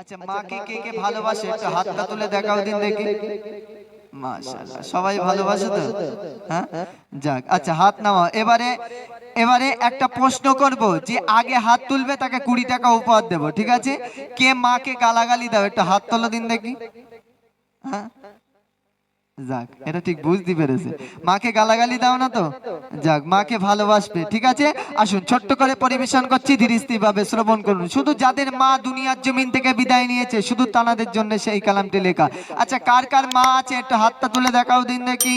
আচ্ছা মাকে কে কে ভালোবাসে? একটু হাতটা তুলে দেখাও দিন দেখি। মাশাআল্লাহ সবাই ভালোবাসে তো? হ্যাঁ? যাক আচ্ছা হাত নামাও। এবারে এবারে একটা প্রশ্ন করব যে আগে হাত তুলবে তাকে কুড়ি টাকা উপহার দেবো ঠিক আছে? কে মাকে গালাগালি দাও? একটু হাত তোলো দিন দেখি। হ্যাঁ? যাক, এটা ঠিক বুঝতে পেরেছে। মাকে গালাগালি দাও না তো? যাক, মাকে ভালোবাসবে, ঠিক আছে? আসুন, ছোট্ট করে পরিবেশন করছি ধীরস্থির ভাবে শ্রবণ করুন। শুধু যাদের মা দুনিয়ার জমিন থেকে বিদায় নিয়েছে, শুধু তানাদের জন্য সেই কালামটি লেখা। আচ্ছা কার কার মা আছে? একটু হাতটা তুলে দেখাও দিন দেখি।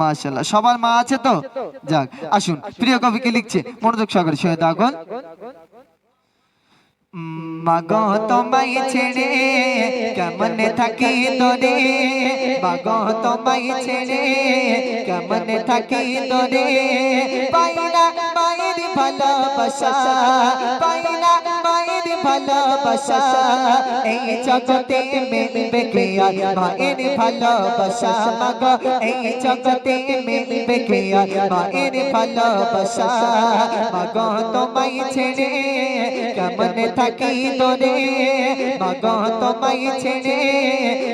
মাশাল্লাহ সবার মা আছে তো? যাক, আসুন, প্রিয় কবিকে লিখছে, মনোযোগ সহকারে শুনে দেখুন মাগো তোমায় ছেড়ে, কেমন থাকি তোরে? মাগো তোমায় ছেড়ে, কেমন থাকি তোরে? পাইনা মায়ের ভালোবাসা, পাইনা মায়ের ভালোবাসা, এই জগতে মিলবে কে আর মায়ের ভালোবাসা? মাগো, এই জগতে মিলবে কে আর মায়ের ভালোবাসা? মাগো তোমায় ছেড়ে কেমন থাকি তোরে? মাগো তোমায় ছেড়ে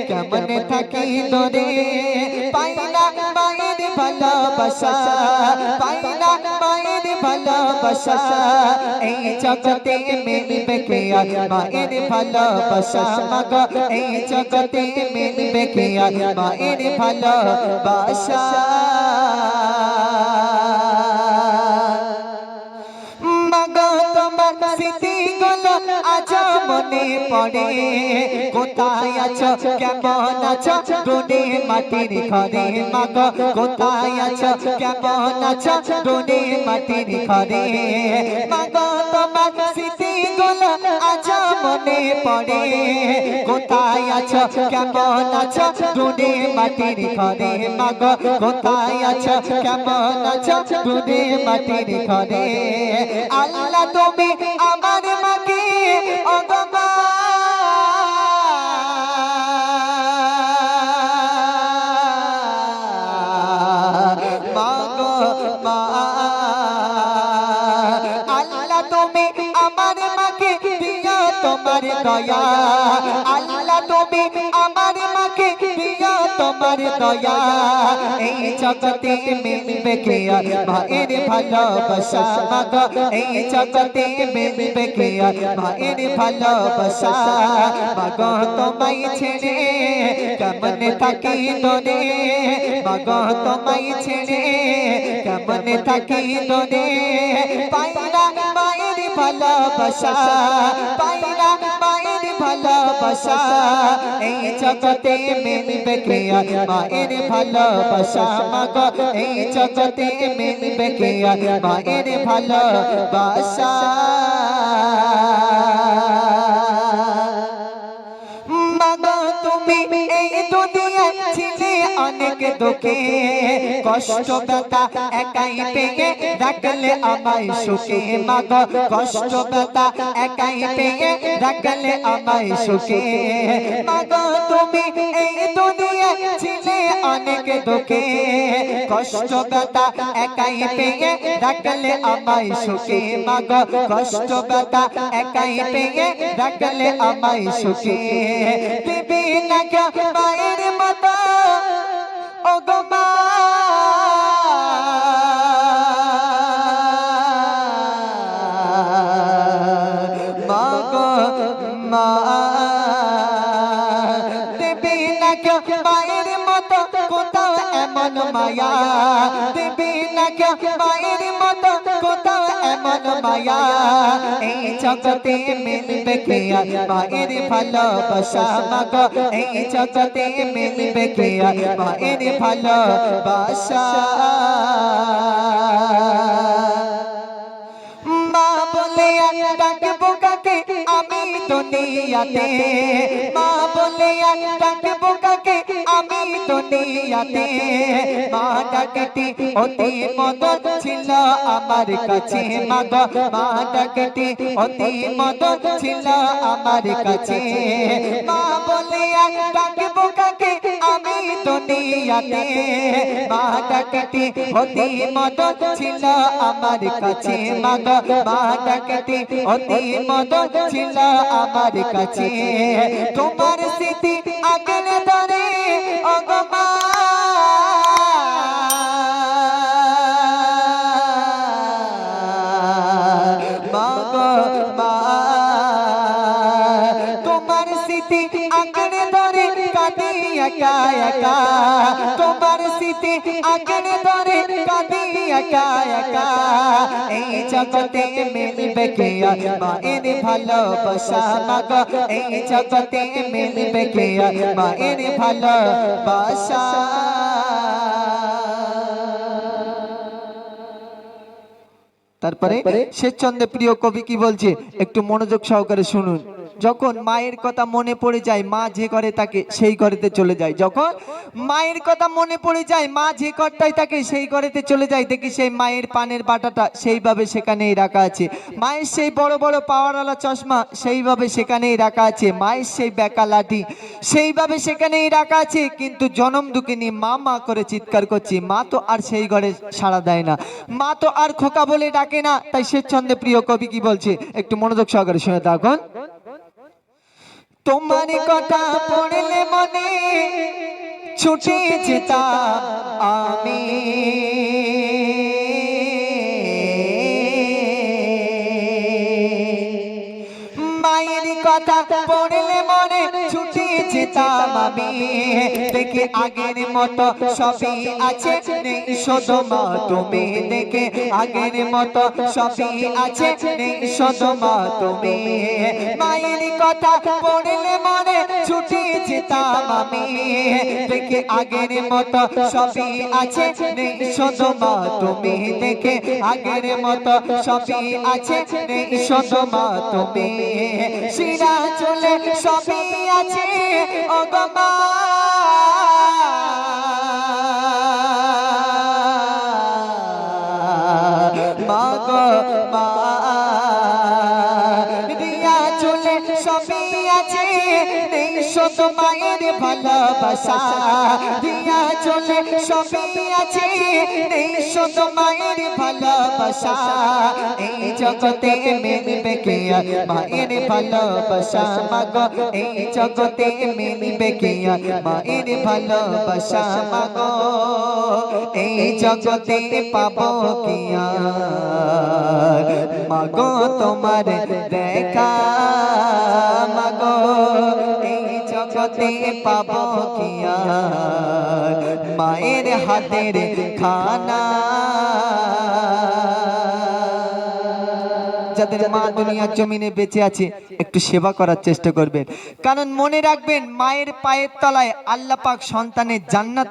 কেমন থাকি তোরে? পাইনা মায়ের ভালোবাসা পাইনা মায়ের ভালোবাসা। এই জগতে মিলবে কে আর মায়ের ভালোবাসা? মাগো, এই জগতে মিলবে কে আর মায়ের ভালোবাসা? স্মৃতিগুলো আজ মনে পড়ে। কোথায় আছো? কেমন আছো? গুনে মাটির ঘরে মাগো। কোথায় আছো? কেমন আছো? গুনে মাটির ঘরে মাগো। তোমার স্মৃতিগুলো আজ মনে পড়ে। কোথায় আছো? কেমন আছো? গুনে মাটির ঘরে মাগো। কোথায় আছো? কেমন আছো? গুনে মাটির তুমি আমার তোমার দয়া। আল্লাহ তুমি আমার মাকে দিও তোমার দয়া। এই জগতে মিলবে কে? আর মায়ের ভালোবাসা মাগো। এই জগতে মিলবে কে? আর মায়ের ভালোবাসা মাগো, তোমায় ছেড়ে কেমন থাকি তোরে? মাগো, তোমায় ছেড়ে কেমন থাকি তোরে? পাইনা ভালোবাসা, পাইনা মায়ের ভালোবাসা, এই জগতে মিলবে আর মায়ের ভালোবাসা, মাগো, এই জগতে মিলবে আর মায়ের ভালোবাসা। মাগো, তুমি এই দুনিয়ায় ছিলে অনেক দুঃখে, কষ্ট ব্যথা একাই পেয়ে রাখলে আমায় সুখে। মাগো, কষ্ট ব্যথা একাই পেয়ে রাখলে আমায় সুখে। মাগো, তুমি এই দুনিয়ায় ছিলে অনেক দুঃখে, কষ্ট ব্যথা একাই পেয়ে রাখলে আমায় সুখে। মাগো, কষ্ট ব্যথা একাই পেয়ে রাখলে আমায় সুখে। দিবি না মায়ের মতো গো মা দেবী না কোথাও এমন মায়া, দেবী না মায়ের মতো? কোথাও এমন মায়া, এই জগতে মিলবে কে মায়ের ভালোবাসা মাগো, এই জগতে মিলবে কে মায়ের ভালোবাসা। মা বলে ডাকবো কাকে আমি দুনিয়াতে। মা বলে ডাকবো কাকে আমি দুনিয়াতে মা ডাকটি অতি মদত ছিল আমার কাছে। মাগো মা ডাকটি অতি মদত ছিল আমার কাছে। মা বলে ডাকবো কাকে? আমি দুনিয়াতে মা ডাকটি অতি মদত ছিল আমার কাছে। মাগো মা ডাকটি অতি মদত ছিল আমার কাছে। তোমার স্মৃতি কাঁদি একা একা তোমার আগলে ধরে কাঁদি একা একা এই জগতে মিলবে কে মায়ের ভালোবাসা মাগো। এই জগতে মিলবে কে মায়ের ভালোবাসা। তারপরে শেষচন্দ্রে প্রিয় কবি কি বলছে? একটু মনোযোগ সহকারে শুনুন। যখন মায়ের কথা মনে পড়ে যায়, মা যে ঘরে থাকে সেই ঘরেতে চলে যায়। যখন মায়ের কথা মনে পড়ে যায়, মা যে ঘরটায় থাকে সেই ঘরেতে চলে যায়, দেখি সেই মায়ের পানের বাটাটা সেইভাবে সেখানেই রাখা আছে। মায়ের সেই বড় বড় পাওয়ারওয়ালা চশমা সেইভাবে সেখানেই রাখা আছে। মায়ের সেই বেকা লাঠি সেইভাবে সেখানেই রাখা আছে। কিন্তু জনম দুঃখিনী মা মা করে চিৎকার করছি, মা তো আর সেই ঘরে সাড়া দেয় না। মা তো আর খোকা বলে ডাকে না। তাই সে ছন্দে প্রিয় কবি কি বলছে? একটু মনোযোগ সহকারে শুনে থাকুন। তোমার কথা পড়লে মনে ছুটে যেতাম আমি। যেতাম দেখে আগের মতো সবই আছে। নেই শুধু মা, তুমি দেখে আগের মতো সবই আছে। নেই শুধু মা, তুমি। মায়ের কথা পড়লে মনে ছুটে যেতাম আমি। দেখে আগের মতো সবই আছে। নেই শুধু মা, তুমি দেখে আগের মতো সবই আছে। নেই শুধু মা, তুমি। শিরা চলে সবই আছে। ও গো মা মা রিয়া চলে সবই আছে শুধু মায়ের ভালোবাসা। চলে, সবই আছে। নেই শুধু মায়ের ভালোবাসা, এই জগতে মিলবে কে মায়ের ভালোবাসা, মাগো, এই জগতে মিলবে কে মায়ের ভালোবাসা, মাগো, এই জগতে পাবো কি আর? মাগো, তোমার দেখা, মাগো, এই জগতে পাবো কি আর? মায়ের হাতের খানা। যাদের মা দুনিয়ার জমিনে বেঁচে আছে একটু সেবা করার চেষ্টা করবেন। কারণ মনে রাখবেন মায়ের পায়ের তলায় আল্লাপাক সন্তানের জান্নাত